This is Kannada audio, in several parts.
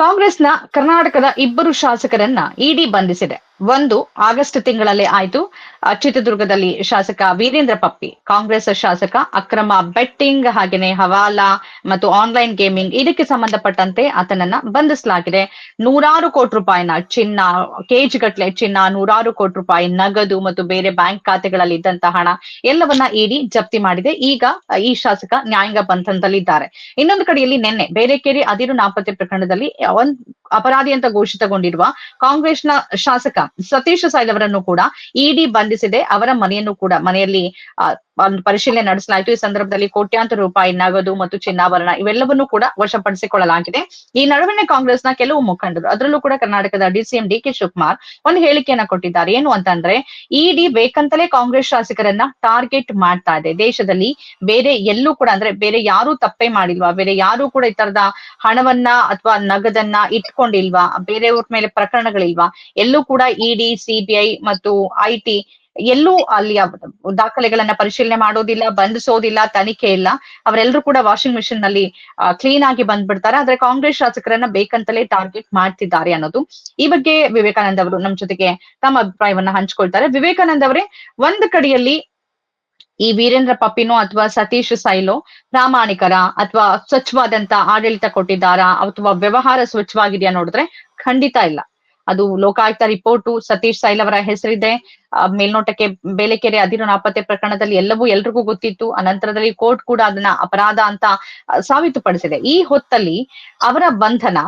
ಕಾಂಗ್ರೆಸ್ನ ಕರ್ನಾಟಕದ ಇಬ್ಬರು ಶಾಸಕರನ್ನ ಇಡಿ ಬಂಧಿಸಿದೆ. ಒಂದು ಆಗಸ್ಟ್ ತಿಂಗಳಲ್ಲಿ ಆಯ್ತು. ಚಿತ್ರದುರ್ಗದಲ್ಲಿ ಶಾಸಕ ವೀರೇಂದ್ರ ಪಪ್ಪಿ, ಕಾಂಗ್ರೆಸ್ ಶಾಸಕ ಅಕ್ರಮ ಬೆಟ್ಟಿಂಗ್ ಹಾಗೇನೆ ಹವಾಲಾ ಮತ್ತು ಆನ್ಲೈನ್ ಗೇಮಿಂಗ್ ಇದಕ್ಕೆ ಸಂಬಂಧಪಟ್ಟಂತೆ ಆತನನ್ನ ಬಂಧಿಸಲಾಗಿದೆ. ನೂರಾರು ಕೋಟಿ ರೂಪಾಯಿನ ಚಿನ್ನ ಕೆಜಿ ಗಟ್ಲೆ ಚಿನ್ನ, ನೂರಾರು ಕೋಟಿ ರೂಪಾಯಿ ನಗದು ಮತ್ತು ಬೇರೆ ಬ್ಯಾಂಕ್ ಖಾತೆಗಳಲ್ಲಿ ಇದ್ದಂತಹ ಹಣ ಎಲ್ಲವನ್ನ ಇಡಿ ಜಪ್ತಿ ಮಾಡಿದೆ. ಈಗ ಈ ಶಾಸಕ ನ್ಯಾಯಾಂಗ ಬಂಧನದಲ್ಲಿದ್ದಾರೆ. ಇನ್ನೊಂದು ಕಡೆಯಲ್ಲಿ ನಿನ್ನೆ ಬೇರೆಕೇರಿ ಅದಿರು ನಾಪತ್ತೆ ಪ್ರಕರಣದಲ್ಲಿ ಒಂದ್ ಅಪರಾಧಿ ಅಂತ ಘೋಷಿತಗೊಂಡಿರುವ ಕಾಂಗ್ರೆಸ್ನ ಶಾಸಕ ಸತೀಶ್ ಸಾಯಿಲ್ ಅವರನ್ನು ಕೂಡ ಇಡಿ ಬಂಧಿಸಿದೆ. ಅವರ ಮನೆಯನ್ನು ಕೂಡ ಮನೆಯಲ್ಲಿ ಪರಿಶೀಲನೆ ನಡೆಸಲಾಯಿತು. ಈ ಸಂದರ್ಭದಲ್ಲಿ ಕೋಟ್ಯಾಂತರ ರೂಪಾಯಿ ನಗದು ಮತ್ತು ಚಿನ್ನಾಭರಣ ಇವೆಲ್ಲವನ್ನೂ ಕೂಡ ವಶಪಡಿಸಿಕೊಳ್ಳಲಾಗಿದೆ. ಈ ನಡುವಿನ ಕಾಂಗ್ರೆಸ್ನ ಕೆಲವು ಮುಖಂಡರು, ಅದರಲ್ಲೂ ಕೂಡ ಕರ್ನಾಟಕದ ಡಿಸಿಎಂ ಡಿ ಕೆ ಶಿವಕುಮಾರ್ ಒಂದು ಹೇಳಿಕೆಯನ್ನ ಕೊಟ್ಟಿದ್ದಾರೆ. ಏನು ಅಂತಂದ್ರೆ, ಇಡಿ ಬೇಕಂತಲೇ ಕಾಂಗ್ರೆಸ್ ಶಾಸಕರನ್ನ ಟಾರ್ಗೆಟ್ ಮಾಡ್ತಾ ಇದೆ. ದೇಶದಲ್ಲಿ ಬೇರೆ ಎಲ್ಲೂ ಕೂಡ ಅಂದ್ರೆ ಬೇರೆ ಯಾರು ತಪ್ಪೇ ಮಾಡಿಲ್ವಾ? ಬೇರೆ ಯಾರು ಕೂಡ ಈ ತರದ ಹಣವನ್ನ ಅಥವಾ ನಗದನ್ನ ಇಟ್ಕೊಂಡಿಲ್ವಾ? ಬೇರೆಯವ್ರ ಮೇಲೆ ಪ್ರಕರಣಗಳಿಲ್ವಾ? ಎಲ್ಲೂ ಕೂಡ ಇಡಿ ಸಿಬಿಐ ಮತ್ತು ಐಟಿ ಎಲ್ಲೂ ಅಲ್ಲಿ ಅವ್- ದಾಖಲೆಗಳನ್ನ ಪರಿಶೀಲನೆ ಮಾಡೋದಿಲ್ಲ, ಬಂಧಿಸೋದಿಲ್ಲ, ತನಿಖೆ ಇಲ್ಲ. ಅವರೆಲ್ಲರೂ ಕೂಡ ವಾಷಿಂಗ್ ಮಿಷಿನ್ನಲ್ಲಿ ಕ್ಲೀನ್ ಆಗಿ ಬಂದ್ಬಿಡ್ತಾರೆ. ಆದ್ರೆ ಕಾಂಗ್ರೆಸ್ ಶಾಸಕರನ್ನ ಬೇಕಂತಲೇ ಟಾರ್ಗೆಟ್ ಮಾಡ್ತಿದ್ದಾರೆ ಅನ್ನೋದು. ಈ ಬಗ್ಗೆ ವಿವೇಕಾನಂದ ಅವರು ನಮ್ಮ ಜೊತೆಗೆ ತಮ್ಮ ಅಭಿಪ್ರಾಯವನ್ನ ಹಂಚ್ಕೊಳ್ತಾರೆ. ವಿವೇಕಾನಂದ ಅವರೇ, ಒಂದು ಕಡೆಯಲ್ಲಿ ಈ ವೀರೇಂದ್ರ ಪಪ್ಪಿನೋ ಅಥವಾ ಸತೀಶ್ ಸೈಲೋ ಪ್ರಾಮಾಣಿಕರ ಅಥವಾ ಸ್ವಚ್ಛವಾದಂತ ಆಡಳಿತ ಕೊಟ್ಟಿದ್ದಾರಾ ಅಥವಾ ವ್ಯವಹಾರ ಸ್ವಚ್ಛವಾಗಿದೆಯಾ ನೋಡಿದ್ರೆ ಖಂಡಿತ ಇಲ್ಲ. ಅದು ಲೋಕಾಯುಕ್ತ ರಿಪೋರ್ಟು ಸತೀಶ್ ಸೈಲ್ ಅವರ ಹೆಸರಿದೆ. ಮೇಲ್ನೋಟಕ್ಕೆ ಬೇಲೆಕೆರೆ ಅದಿರು ನಾಪತ್ತೆ ಪ್ರಕರಣದಲ್ಲಿ ಎಲ್ಲವೂ ಎಲ್ರಿಗೂ ಗೊತ್ತಿತ್ತು. ಅನಂತರದಲ್ಲಿ ಕೋರ್ಟ್ ಕೂಡ ಅದನ್ನ ಅಪರಾಧ ಅಂತ ಸಾಬೀತು ಸಾಬೀತುಪಡಿಸಿದೆ. ಈ ಹೊತ್ತಲ್ಲಿ ಅವರ ಬಂಧನ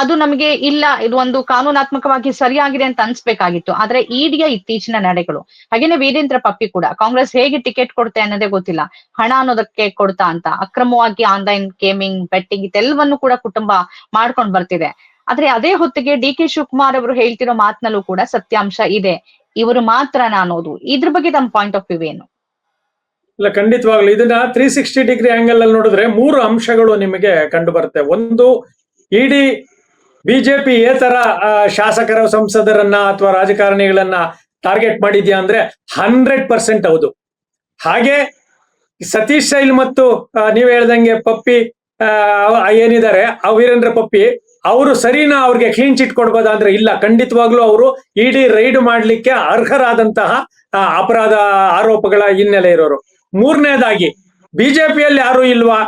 ಅದು ನಮಗೆ ಇಲ್ಲ. ಇದು ಒಂದು ಕಾನೂನಾತ್ಮಕವಾಗಿ ಸರಿಯಾಗಿದೆ ಅಂತ ಅನ್ಸ್ಬೇಕಾಗಿತ್ತು. ಆದ್ರೆ ಇಡಿಯ ಇತ್ತೀಚಿನ ನಡೆಗಳು, ಹಾಗೇನೆ ವೀರೇಂದ್ರ ಪಪ್ಪಿ ಕೂಡ, ಕಾಂಗ್ರೆಸ್ ಹೇಗೆ ಟಿಕೆಟ್ ಕೊಡುತ್ತೆ ಅನ್ನೋದೇ ಗೊತ್ತಿಲ್ಲ. ಹಣ ಅನ್ನೋದಕ್ಕೆ ಕೊಡ್ತಾ ಅಂತ, ಅಕ್ರಮವಾಗಿ ಆನ್ಲೈನ್ ಗೇಮಿಂಗ್, ಬೆಟ್ಟಿಂಗ್ ಇದೆಲ್ಲವನ್ನು ಕೂಡ ಕುಟುಂಬ ಮಾಡ್ಕೊಂಡ್ ಬರ್ತಿದೆ. ಆದ್ರೆ ಅದೇ ಹೊತ್ತಿಗೆ ಡಿ ಕೆ ಶಿವಕುಮಾರ್ ಅವರು ಹೇಳ್ತಿರೋ ಮಾತಿನಲ್ಲೂ ಕೂಡ ಸತ್ಯಾಂಶ ಇದೆ. ಇವರು ಮಾತ್ರ ಅನ್ನೋದು ಇದ್ರ ಬಗ್ಗೆ ತಮ್ಮ ಪಾಯಿಂಟ್ ಆಫ್ ವ್ಯೂ ಏನು? ಇಲ್ಲ, ಖಂಡಿತವಾಗ್ಲು. ಇದನ್ನ ತ್ರೀ ಸಿಕ್ಸ್ಟಿ ಡಿಗ್ರಿ ಆಂಗಲ್ ಅಲ್ಲಿ ನೋಡಿದ್ರೆ ಮೂರು ಅಂಶಗಳು ನಿಮಗೆ ಕಂಡು ಬರುತ್ತೆ ಒಂದು, ಇಡೀ ಬಿಜೆಪಿ ಏತರ ಶಾಸಕರ ಸಂಸದರನ್ನ ಅಥವಾ ರಾಜಕಾರಣಿಗಳನ್ನ ಟಾರ್ಗೆಟ್ ಮಾಡಿದ್ಯಾ ಅಂದ್ರೆ ಹಂಡ್ರೆಡ್ ಪರ್ಸೆಂಟ್ ಹೌದು. ಹಾಗೆ ಸತೀಶ್ ಶೈಲ್ ಮತ್ತು ನೀವ್ ಹೇಳ್ದಂಗೆ ಪಪ್ಪಿ ಏನಿದ್ದಾರೆ, ಆ ವೀರೇಂದ್ರ ಪಪ್ಪಿ ಅವರು ಸರಿನಾ ಅವ್ರಿಗೆ ಕ್ಲೀನ್ ಚಿಟ್ ಕೊಡ್ಬೋದಾ ಅಂದ್ರೆ ಇಲ್ಲ. ಖಂಡಿತವಾಗ್ಲೂ ಅವರು ಇಡಿ ರೈಡ್ ಮಾಡ್ಲಿಕ್ಕೆ ಅರ್ಹರಾದಂತಹ ಅಪರಾಧ ಆರೋಪಗಳ ಹಿನ್ನೆಲೆ ಇರೋರು. ಮೂರನೇದಾಗಿ, ಬಿಜೆಪಿಯಲ್ಲಿ ಯಾರು ಇಲ್ವಾ?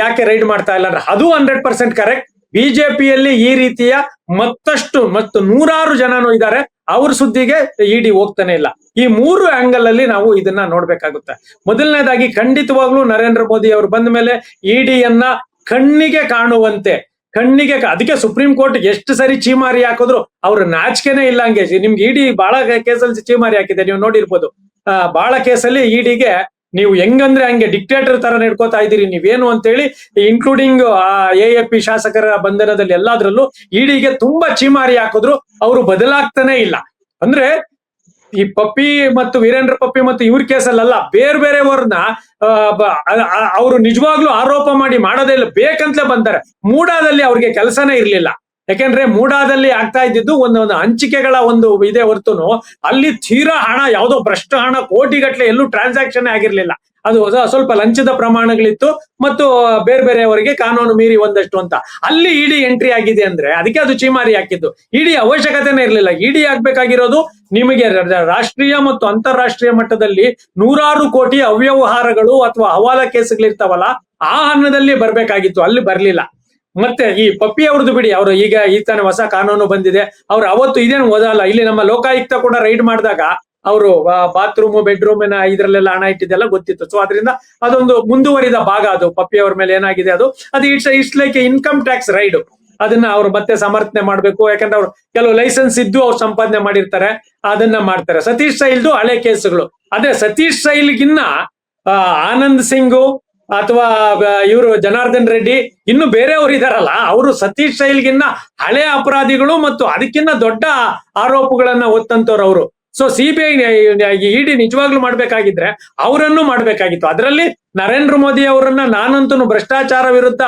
ಯಾಕೆ ರೈಡ್ ಮಾಡ್ತಾ ಇಲ್ಲ ಅಂದ್ರೆ ಅದು ಹಂಡ್ರೆಡ್ ಪರ್ಸೆಂಟ್ ಕರೆಕ್ಟ್ ಬಿಜೆಪಿಯಲ್ಲಿ ಈ ರೀತಿಯ ಮತ್ತಷ್ಟು, ಮತ್ತು ನೂರಾರು ಜನನು ಇದ್ದಾರೆ. ಅವ್ರ ಸುದ್ದಿಗೆ ಇಡಿ ಹೋಗ್ತಾನೆ ಇಲ್ಲ. ಈ ಮೂರು ಆಂಗಲ್ ಅಲ್ಲಿ ನಾವು ಇದನ್ನ ನೋಡ್ಬೇಕಾಗುತ್ತೆ. ಮೊದಲನೇದಾಗಿ, ಖಂಡಿತವಾಗ್ಲೂ ನರೇಂದ್ರ ಮೋದಿ ಅವರು ಬಂದ ಮೇಲೆ ಇಡಿಯನ್ನ ಕಣ್ಣಿಗೆ ಕಾಣುವಂತೆ ಕಣ್ಣಿಗೆ ಅದಕ್ಕೆ ಸುಪ್ರೀಂ ಕೋರ್ಟ್ ಎಷ್ಟು ಸರಿ ಚೀಮಾರಿ ಹಾಕಿದ್ರು ಅವ್ರ ನಾಚಿಕೆನೆ ಇಲ್ಲ ಹಂಗೆ. ನಿಮ್ಗೆ ಇಡಿ ಬಹಳ ಕೇಸಲ್ಲಿ ಚೀಮಾರಿ ಹಾಕಿದೆ ನೀವು ನೋಡಿರ್ಬೋದು. ಆ, ಬಹಳ ಕೇಸಲ್ಲಿ ಇಡಿಗೆ ನೀವು ಹೆಂಗಂದ್ರೆ ಹಂಗೆ ಡಿಕ್ಟೇಟರ್ ತರ ನಡ್ಕೋತಾ ಇದ್ದೀರಿ ನೀವೇನು ಅಂತೇಳಿ ಇನ್ಕ್ಲೂಡಿಂಗ್ ಆ ಎ ಎ ಪಿ ಶಾಸಕರ ಬಂಧನದಲ್ಲಿ ಎಲ್ಲಾದ್ರಲ್ಲೂ ಇಡಿಗೆ ತುಂಬಾ ಚೀಮಾರಿ ಹಾಕಿದ್ರು ಅವರು ಬದಲಾಗ್ತಾನೆ ಇಲ್ಲ. ಅಂದ್ರೆ ಈ ಪಪ್ಪಿ ಮತ್ತು ವೀರೇಂದ್ರ ಪಪ್ಪಿ ಮತ್ತು ಇವ್ರ ಕೇಸಲ್ಲಲ್ಲ, ಬೇರೆ ಬೇರೆಯವ್ರನ್ನ ಅವರು ನಿಜವಾಗ್ಲೂ ಆರೋಪ ಮಾಡಿ ಮಾಡೋದೇ ಇಲ್ಲ, ಬೇಕಂತಲೇ ಬಂದಾರೆ. ಮೂಡಾದಲ್ಲಿ ಅವ್ರಿಗೆ ಕೆಲಸನೇ ಇರ್ಲಿಲ್ಲ. ಯಾಕೆಂದ್ರೆ ಮೂಡಾದಲ್ಲಿ ಆಗ್ತಾ ಇದ್ದಿದ್ದು ಒಂದೊಂದು ಒಂದು ಹಂಚಿಕೆಗಳ ಒಂದು ಇದೆ ಹೊರತುನು, ಅಲ್ಲಿ ತೀರಾ ಹಣ, ಯಾವುದೋ ಭ್ರಷ್ಟ ಹಣ ಕೋಟಿಗಟ್ಟಲೆ ಎಲ್ಲೂ ಟ್ರಾನ್ಸಾಕ್ಷನ್ ಆಗಿರ್ಲಿಲ್ಲ. ಅದು ಸ್ವಲ್ಪ ಲಂಚದ ಪ್ರಮಾಣಗಳಿತ್ತು ಮತ್ತು ಬೇರೆ ಬೇರೆಯವರಿಗೆ ಕಾನೂನು ಮೀರಿ ಒಂದಷ್ಟು ಅಂತ. ಅಲ್ಲಿ ಇಡಿ ಎಂಟ್ರಿ ಆಗಿದೆ ಅಂದ್ರೆ, ಅದಕ್ಕೆ ಅದು ಚೀಮಾರಿ ಹಾಕಿದ್ದು. ಇಡಿ ಅವಶ್ಯಕತೆನೇ ಇರಲಿಲ್ಲ. ಇಡಿ ಆಗ್ಬೇಕಾಗಿರೋದು ನಿಮಗೆ ರಾಷ್ಟ್ರೀಯ ಮತ್ತು ಅಂತಾರಾಷ್ಟ್ರೀಯ ಮಟ್ಟದಲ್ಲಿ ನೂರಾರು ಕೋಟಿ ಅವ್ಯವಹಾರಗಳು ಅಥವಾ ಹವಾಲ ಕೇಸುಗಳಿರ್ತಾವಲ್ಲ, ಆ ಹಣದಲ್ಲಿ ಬರ್ಬೇಕಾಗಿತ್ತು. ಅಲ್ಲಿ ಬರ್ಲಿಲ್ಲ. ಮತ್ತೆ ಈ ಪಪ್ಪಿ ಅವ್ರದ್ದು ಬಿಡಿ, ಅವರು ಈಗ ಈ ತಾನೇ ಹೊಸ ಕಾನೂನು ಬಂದಿದೆ. ಅವ್ರು ಅವತ್ತು ಇದೇನು ಓದಲ್ಲ. ಇಲ್ಲಿ ನಮ್ಮ ಲೋಕಾಯುಕ್ತ ಕೂಡ ರೈಡ್ ಮಾಡಿದಾಗ ಅವರು ಬಾತ್ರೂಮ್ ಬೆಡ್ರೂಮ್ ಇದ್ರಲ್ಲೆಲ್ಲ ಹಣ ಇಟ್ಟಿದ್ದೆಲ್ಲ ಗೊತ್ತಿತ್ತು. ಸೊ ಅದರಿಂದ ಅದೊಂದು ಮುಂದುವರಿದ ಭಾಗ ಅದು. ಪಪ್ಪಿ ಅವ್ರ ಮೇಲೆ ಏನಾಗಿದೆ ಅದು? ಅದು it's it's like income tax raid ಅದನ್ನ ಅವ್ರು ಮತ್ತೆ ಸಮರ್ಥನೆ ಮಾಡ್ಬೇಕು. ಯಾಕಂದ್ರೆ ಅವ್ರು ಕೆಲವು ಲೈಸೆನ್ಸ್ ಇದ್ದು ಅವ್ರು ಸಂಪಾದನೆ ಮಾಡಿರ್ತಾರೆ. ಅದನ್ನ ಮಾಡ್ತಾರೆ. ಸತೀಶ್ ಸೈಲ್ದು ಹಳೆ ಕೇಸುಗಳು. ಅದೇ ಸತೀಶ್ ಸೈಲ್ಗಿನ್ನ ಆನಂದ್ ಸಿಂಗು ಅಥವಾ ಇವರು ಜನಾರ್ದನ್ ರೆಡ್ಡಿ ಇನ್ನು ಬೇರೆಯವರು ಇದಾರಲ್ಲ. ಅವರು ಸತೀಶ್ ಶೈಲ್ಗಿನ್ನ ಹಳೆ ಅಪರಾಧಿಗಳು ಮತ್ತು ಅದಕ್ಕಿನ್ನ ದೊಡ್ಡ ಆರೋಪಗಳನ್ನ ಹೊತ್ತಂತವ್ರು ಅವರು. ಸೊ ಸಿಬಿಐ ಇಡಿ ನಿಜವಾಗ್ಲೂ ಮಾಡ್ಬೇಕಾಗಿದ್ರೆ ಅವರನ್ನು ಮಾಡ್ಬೇಕಾಗಿತ್ತು. ಅದರಲ್ಲಿ ನರೇಂದ್ರ ಮೋದಿ ಅವರನ್ನ ನಾನಂತೂ ಭ್ರಷ್ಟಾಚಾರ ವಿರುದ್ಧ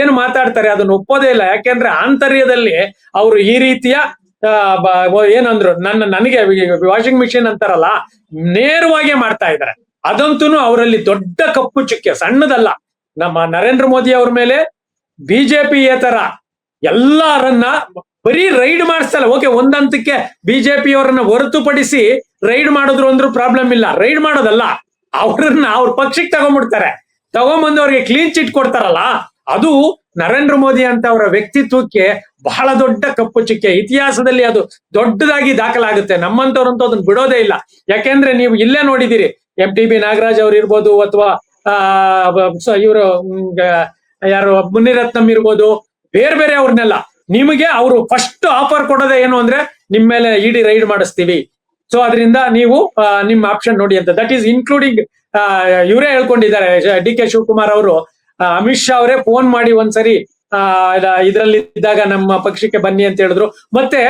ಏನು ಮಾತಾಡ್ತಾರೆ ಅದನ್ನ ಒಪ್ಪೋದೇ ಇಲ್ಲ. ಯಾಕೆಂದ್ರೆ ಆಂತರ್ಯದಲ್ಲಿ ಅವರು ಈ ರೀತಿಯ ಏನಂದ್ರು, ನನ್ನ, ನನಗೆ ವಾಷಿಂಗ್ ಮಿಷಿನ್ ಅಂತಾರಲ್ಲ, ನೇರವಾಗಿ ಮಾಡ್ತಾ ಇದ್ದಾರೆ. ಅದಂತೂ ಅವರಲ್ಲಿ ದೊಡ್ಡ ಕಪ್ಪು ಚುಕ್ಕೆ, ಸಣ್ಣದಲ್ಲ. ನಮ್ಮ ನರೇಂದ್ರ ಮೋದಿ ಅವ್ರ ಮೇಲೆ ಬಿಜೆಪಿ ಏತರ ಎಲ್ಲರನ್ನ ಬರೀ ರೈಡ್ ಮಾಡಿಸ್ತಲ್ಲ ಓಕೆ, ಒಂದಂತಕ್ಕೆ ಬಿಜೆಪಿ ಅವರನ್ನ ಹೊರತುಪಡಿಸಿ ರೈಡ್ ಮಾಡಿದ್ರು ಅಂದ್ರೆ ಪ್ರಾಬ್ಲಮ್ ಇಲ್ಲ. ರೈಡ್ ಮಾಡೋದಲ್ಲ. ಅವ್ರನ್ನ ಅವ್ರ ಪಕ್ಷಕ್ಕೆ ತಗೊಂಡ್ಬಿಡ್ತಾರೆ. ತಗೊಂಬಂದು ಅವ್ರಿಗೆ ಕ್ಲೀನ್ ಚಿಟ್ ಕೊಡ್ತಾರಲ್ಲ. ಅದು ನರೇಂದ್ರ ಮೋದಿ ಅಂತ ಅವರ ವ್ಯಕ್ತಿತ್ವಕ್ಕೆ ಬಹಳ ದೊಡ್ಡ ಕಪ್ಪು ಚುಕ್ಕೆ. ಇತಿಹಾಸದಲ್ಲಿ ಅದು ದೊಡ್ಡದಾಗಿ ದಾಖಲಾಗುತ್ತೆ. ನಮ್ಮಂತವ್ರಂತೂ ಅದನ್ನ ಬಿಡೋದೇ ಇಲ್ಲ. ಯಾಕೆಂದ್ರೆ ನೀವು ಇಲ್ಲೇ ನೋಡಿದಿರಿ ಎಂ ಟಿ ಬಿ ನಾಗರಾಜ್ ಅವ್ರು ಇರ್ಬೋದು ಅಥವಾ ಇವರು ಯಾರು, ಮುನಿರತ್ನಂ ಇರ್ಬೋದು. ಬೇರೆ ಬೇರೆ ಅವ್ರನ್ನೆಲ್ಲ. ನಿಮಗೆ ಅವರು ಫಸ್ಟ್ ಆಫರ್ ಕೊಡೋದೇ ಏನು ಅಂದ್ರೆ ನಿಮ್ ಮೇಲೆ ಇಡಿ ರೈಡ್ ಮಾಡಿಸ್ತೀವಿ. ಸೊ ಅದರಿಂದ ನೀವು ನಿಮ್ಮ ಆಪ್ಷನ್ ನೋಡಿ ಅಂತ. ದಟ್ ಈಸ್ ಇನ್ಕ್ಲೂಡಿಂಗ್ ಇವರೇ ಹೇಳ್ಕೊಂಡಿದ್ದಾರೆ, ಡಿ ಕೆ ಶಿವಕುಮಾರ್ ಅವರು. ಅಮಿತ್ ಶಾ ಅವರೇ ಫೋನ್ ಮಾಡಿ ಒಂದ್ಸರಿ ಇದರಲ್ಲಿ ಇದ್ದಾಗ ನಮ್ಮ ಪಕ್ಷಕ್ಕೆ ಬನ್ನಿ ಅಂತ ಹೇಳಿದ್ರು. ಮತ್ತೆ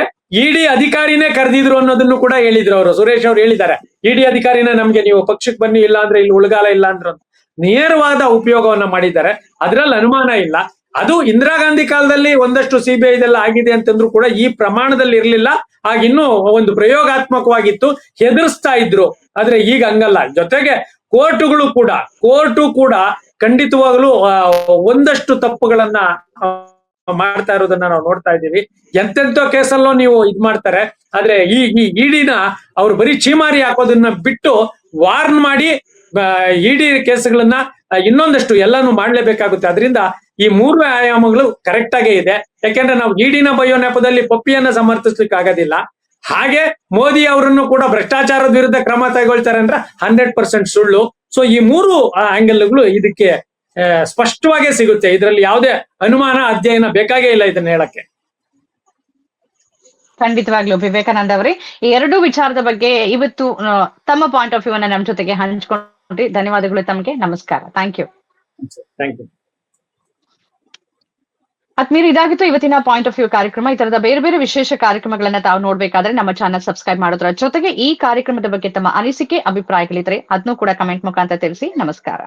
ಇಡಿ ಅಧಿಕಾರಿನೇ ಕರೆದಿದ್ರು ಅನ್ನೋದನ್ನು ಕೂಡ ಹೇಳಿದ್ರು ಅವರು. ಸುರೇಶ್ ಅವ್ರು ಹೇಳಿದ್ದಾರೆ, ಇಡಿ ಅಧಿಕಾರಿನ ನಮ್ಗೆ ನೀವು ಪಕ್ಷಕ್ಕೆ ಬನ್ನಿ ಇಲ್ಲ ಅಂದ್ರೆ ಇಲ್ಲಿ ಉಳಗಾಲ ಇಲ್ಲ ಅಂದ್ರೆ. ನೇರವಾದ ಉಪಯೋಗವನ್ನ ಮಾಡಿದ್ದಾರೆ. ಅದ್ರಲ್ಲಿ ಅನುಮಾನ ಇಲ್ಲ. ಅದು ಇಂದಿರಾ ಗಾಂಧಿ ಕಾಲದಲ್ಲಿ ಒಂದಷ್ಟು ಸಿಬಿಐ ಇದೆಲ್ಲ ಆಗಿದೆ ಅಂತಂದ್ರು ಕೂಡ ಈ ಪ್ರಮಾಣದಲ್ಲಿ ಇರಲಿಲ್ಲ. ಆಗ ಇನ್ನೂ ಒಂದು ಪ್ರಯೋಗಾತ್ಮಕವಾಗಿತ್ತು. ಹೆದರ್ಸ್ತಾ ಇದ್ರು. ಆದ್ರೆ ಈಗ ಹಂಗಲ್ಲ. ಜೊತೆಗೆ ಕೋರ್ಟುಗಳು ಕೂಡ, ಕೋರ್ಟು ಕೂಡ ಖಂಡಿತವಾಗ್ಲೂ ಒಂದಷ್ಟು ತಪ್ಪುಗಳನ್ನ ಮಾಡ್ತಾ ಇರೋದನ್ನ ನಾವು ನೋಡ್ತಾ ಇದ್ದೀವಿ. ಎಂತೆಂತೋ ಕೇಸಲ್ಲೂ ನೀವು ಇದ್ ಮಾಡ್ತಾರೆ. ಆದ್ರೆ ಈ ಈ ಇಡಿನ ಅವ್ರು ಬರೀ ಚೀಮಾರಿ ಹಾಕೋದನ್ನ ಬಿಟ್ಟು ವಾರ್ನ್ ಮಾಡಿ ಇಡಿ ಕೇಸ್ಗಳನ್ನ ಇನ್ನೊಂದಷ್ಟು ಎಲ್ಲಾನು ಮಾಡ್ಲೇಬೇಕಾಗುತ್ತೆ. ಅದರಿಂದ ಈ ಮೂರು ಆಯಾಮಗಳು ಕರೆಕ್ಟ್ ಆಗೇ ಇದೆ. ಯಾಕೆಂದ್ರೆ ನಾವು ಈಡಿನ ಬಯೋ ನೆಪದಲ್ಲಿ ಪಪ್ಪಿಯನ್ನ ಸಮರ್ಥಿಸ್ಲಿಕ್ಕೆ ಆಗೋದಿಲ್ಲ. ಹಾಗೆ ಮೋದಿ ಅವರನ್ನು ಕೂಡ ಭ್ರಷ್ಟಾಚಾರದ ವಿರುದ್ಧ ಕ್ರಮ ತಗೊಳ್ತಾರೆ ಅಂದ್ರೆ ಹಂಡ್ರೆಡ್ ಪರ್ಸೆಂಟ್ ಸುಳ್ಳು. ಸೊ ಈ ಮೂರು ಆಂಗಲ್ಗಳು ಇದಕ್ಕೆ ಸ್ಪಷ್ಟವಾಗಿ ಸ್ಪಷ್ಟವಾಗೇ ಸಿಗುತ್ತೆ. ಇದರಲ್ಲಿ ಯಾವುದೇ ಅನುಮಾನ ಅಧ್ಯಯನ ಬೇಕಾಗೇ ಇಲ್ಲ ಇದನ್ನ ಹೇಳಕ್ಕೆ. ಖಂಡಿತವಾಗ್ಲೂ ವಿವೇಕಾನಂದ ಅವರೇ. ಈ ಎರಡು ವಿಚಾರದ ಬಗ್ಗೆ ಇವತ್ತು ತಮ್ಮ ಪಾಯಿಂಟ್ ಆಫ್ ವ್ಯೂ ಅನ್ನ ನಮ್ಮ ಜೊತೆಗೆ ಹಂಚ್ಕೊಂಡ್ರಿ ಧನ್ಯವಾದಗಳು ತಮಗೆ. ನಮಸ್ಕಾರ. ಥ್ಯಾಂಕ್ ಯು ಥ್ಯಾಂಕ್ ಯು ಆತ್ಮೀಯರು ಇದಾಗಿತ್ತು ಇವತ್ತಿನ ಪಾಯಿಂಟ್ ಆಫ್ ವ್ಯೂ ಕಾರ್ಯಕ್ರಮ. ಈ ತರದ ಬೇರೆ ಬೇರೆ ವಿಶೇಷ ಕಾರ್ಯಕ್ರಮಗಳನ್ನ ತಾವು ನೋಡ್ಬೇಕಾದ್ರೆ ನಮ್ಮ ಚಾನಲ್ ಸಬ್ಸ್ಕ್ರೈಬ್ ಮಾಡೋದ್ರ ಜೊತೆಗೆ ಈ ಕಾರ್ಯಕ್ರಮದ ಬಗ್ಗೆ ತಮ್ಮ ಅನಿಸಿಕೆ ಅಭಿಪ್ರಾಯಗಳಿದ್ರೆ ಅದನ್ನು ಕೂಡ ಕಮೆಂಟ್ ಮುಖಾಂತರ ತಿಳಿಸಿ. ನಮಸ್ಕಾರ.